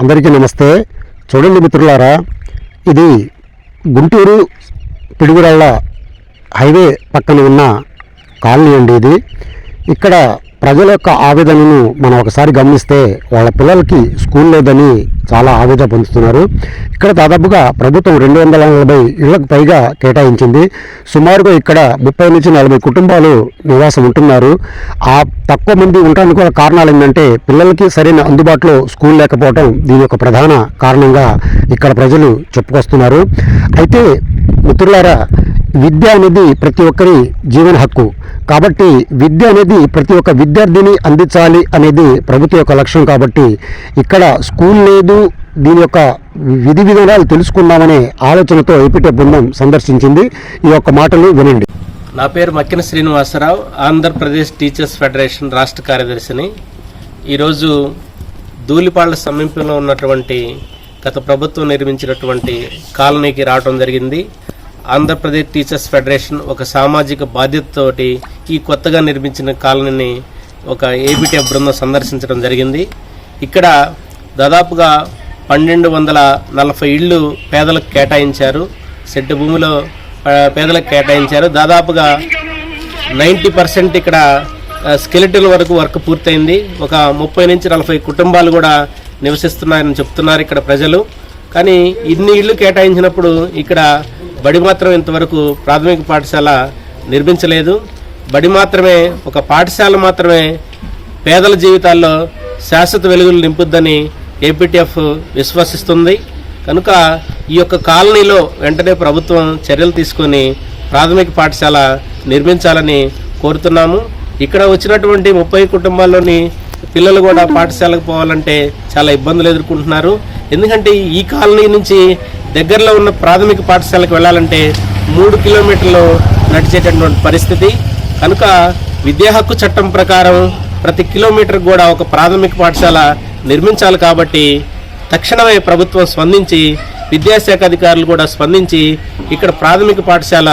అందరికీ నమస్తే. చూడండి మిత్రులారా ఇది గుంటూరు పిడుగురాళ్ళ హైవే పక్కన ఉన్న కాలనీ అండి ఇది. ఇక్కడ ప్రజల యొక్క ఆవేదనను మనం ఒకసారి గమనిస్తే వాళ్ళ పిల్లలకి స్కూల్ లేదని చాలా ఆవేదన పొందుతున్నారు. ఇక్కడ దాదాపుగా ప్రభుత్వం రెండు వందల నలభై ఇళ్ళకు పైగా కేటాయించింది. సుమారుగా ఇక్కడ ముప్పై నుంచి నలభై కుటుంబాలు నివాసం ఉంటున్నారు. ఆ తక్కువ మంది ఉండడానికి కూడా కారణాలు ఏంటంటే పిల్లలకి సరైన అందుబాటులో స్కూల్ లేకపోవడం దీని యొక్క ప్రధాన కారణంగా ఇక్కడ ప్రజలు చెప్పుకొస్తున్నారు. అయితే మిత్రులారా విద్య అనేది ప్రతి ఒక్కరి జీవన హక్కు. కాబట్టి విద్య అనేది ప్రతి ఒక్క విద్యార్థిని అందించాలి అనేది ప్రభుత్వ యొక్క లక్ష్యం కాబట్టి ఇక్కడ స్కూల్ లేదు దీని యొక్క విధి విధానాలు తెలుసుకుందామనే ఆలోచనతో ఏపీటీ బృందం సందర్శించింది. ఈ యొక్క మాటలు వినండి. నా పేరు మక్కిన శ్రీనివాసరావు ఆంధ్రప్రదేశ్ టీచర్స్ ఫెడరేషన్ రాష్ట్ర కార్యదర్శిని. ఈరోజు ధూళిపాళ్ళ సమీపంలో ఉన్నటువంటి గత ప్రభుత్వం నిర్మించినటువంటి కాలనీకి రావడం జరిగింది. ఆంధ్రప్రదేశ్ టీచర్స్ ఫెడరేషన్ ఒక సామాజిక బాధ్యతతోటి ఈ కొత్తగా నిర్మించిన కాలనీని ఒక ఏబిటిఎఫ్ బృందం సందర్శించడం జరిగింది. ఇక్కడ దాదాపుగా పన్నెండు వందల నలభై ఇళ్ళు పేదలకు కేటాయించారు. సెట్టు భూమిలో పేదలకు కేటాయించారు. దాదాపుగా నైంటీ పర్సెంట్ ఇక్కడ స్కెలిటల్ వరకు వర్క్ పూర్తయింది. ఒక ముప్పై నుంచి నలభై కుటుంబాలు కూడా నివసిస్తున్నారని చెప్తున్నారు ఇక్కడ ప్రజలు. కానీ ఇన్ని ఇళ్ళు కేటాయించినప్పుడు ఇక్కడ బడి మాత్రం ఇంతవరకు ప్రాథమిక పాఠశాల నిర్మించలేదు. బడి మాత్రమే ఒక పాఠశాల మాత్రమే పేదల జీవితాల్లో శాశ్వత వెలుగులు నింపుద్దని ఏపీటీఎఫ్ విశ్వసిస్తుంది. కనుక ఈ యొక్క కాలనీలో వెంటనే ప్రభుత్వం చర్యలు తీసుకొని ప్రాథమిక పాఠశాల నిర్మించాలని కోరుతున్నాము. ఇక్కడ వచ్చినటువంటి ముప్పై కుటుంబాల్లోని పిల్లలు కూడా పాఠశాలకు పోవాలంటే చాలా ఇబ్బందులు ఎదుర్కొంటున్నారు. ఎందుకంటే ఈ కాలనీ నుంచి దగ్గరలో ఉన్న ప్రాథమిక పాఠశాలకు వెళ్ళాలంటే మూడు కిలోమీటర్లు నడిచేటటువంటి పరిస్థితి. కనుక విద్యా హక్కు చట్టం ప్రకారం ప్రతి కిలోమీటర్ కూడా ఒక ప్రాథమిక పాఠశాల నిర్మించాలి కాబట్టి తక్షణమే ప్రభుత్వం స్పందించి విద్యాశాఖ అధికారులు కూడా స్పందించి ఇక్కడ ప్రాథమిక పాఠశాల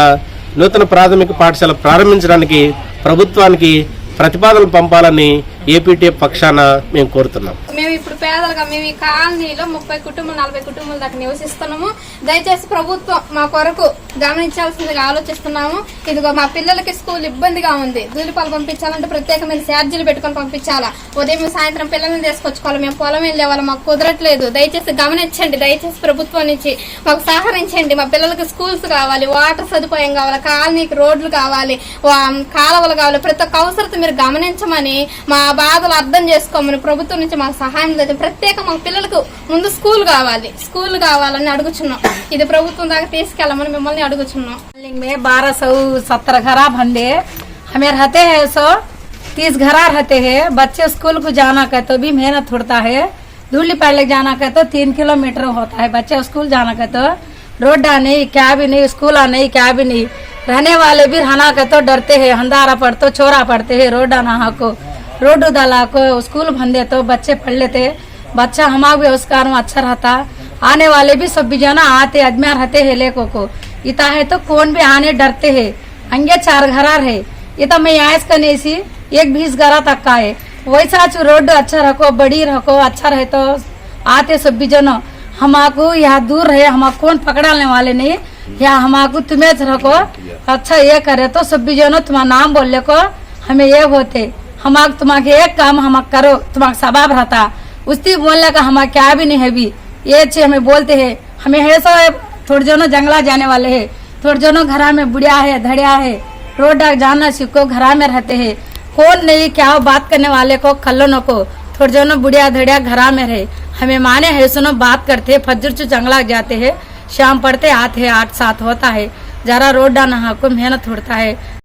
నూతన ప్రాథమిక పాఠశాల ప్రారంభించడానికి ప్రభుత్వానికి ప్రతిపాదనలు పంపాలని ఏపీటీ పక్షాన మేము కోరుతున్నాం. మేము ఇప్పుడు పేదలుగా మేము ఈ కాలనీలో ముప్పై కుటుంబాలు నలభై కుటుంబాల దాకా నివసిస్తున్నాము. దయచేసి ప్రభుత్వం మా కొరకు గమనించాల్సిందిగా ఆలోచిస్తున్నాము. ఇదిగో మా పిల్లలకి స్కూల్ ఇబ్బందిగా ఉంది. దూలిపాలు పంపించాలంటే ప్రత్యేకమైన ఛార్జీలు పెట్టుకొని పంపించాలా? ఉదయం సాయంత్రం పిల్లల్ని తీసుకొచ్చుకోవాలి. మేము పొలం వెళ్ళేవాళ్ళం మాకు కుదరట్లేదు. దయచేసి గమనించండి. దయచేసి ప్రభుత్వం నుంచి మాకు సహకరించండి. మా పిల్లలకి స్కూల్స్ కావాలి వాటర్ సదుపాయం కావాలి కాలనీకి రోడ్లు కావాలి వా- కాలువలు కావాలి. ప్రతి ఒక్క అవసరత మీరు గమనించమని మా బాధలు అర్థం చేసుకోమని ప్రభుత్వం నుంచి మాకు సహాయం లేదు ప్రత్యేక మా పిల్లలకు ముందు స్కూల్ కావాలి స్కూల్ కావాలని అడుగుచున్నాం ఇది ప్రభుత్వం దాకా తీసుకెళ్ళమని మిమ్మల్ని అడుగుచున్నాం बिल्डिंग में बारह सौ सत्तर घरा भंडे हमें रहते हैं सो तीस घरा रहते हैं बच्चे स्कूल को जाना का तो भी मेहनत होता है धूली पहले जाना का तो तीन किलोमीटर होता है बच्चे स्कूल जाना का तो रोड नहीं क्या भी नहीं स्कूल नहीं क्या भी नहीं रहने वाले भी रहना का तो डरते हैं अंधारा पड़ते छोरा पड़ते हैं रोड आना को रोड उदाला को स्कूल भंदे तो बच्चे पढ़ लेते। बच्चा हमारा भी उसका अच्छा रहता। आने वाले भी सब भी जना, आते, अजमेर रहते है लेको को। इता है तो कौन भी आने डरते है। अंगे चार घरा है। तो मैं आयस करने सी, एक बीस घरा तक का है। वैसा रोड अच्छा रखो, बड़ी रखो अच्छा रहे तो आते सब भी जनो। हमाको यहाँ दूर रहे हमारे कौन पकड़ाने वाले नहीं। या हमाको तुम्हें रखो। अच्छा ये करे तो सब भी जनो, तुम्हारा नाम बोलने को हमें ये होते। हमाक तुम्हारे एक काम हम करो तुम्हारा सबाब रहता। उसी बोलने का हमारा क्या भी नहीं है भी। ये चीज़ हमें बोलते हैं, हमें है सो थोड़े जनो जंगला जाने वाले है। थोड़े जनो घर में बुढ़िया है, धड़िया है। रोड जाना सीखो घर में रहते है। कौन नहीं क्या बात करने वाले को खल्लों को। थोड़े जनो बुढ़िया धड़िया घर में रहे। हमें माने है सुनो बात करते है फजर चु जंगला जाते है। शाम पड़ते आते है, आठ सात होता है। जरा रोड डाना को मेहनत होता है।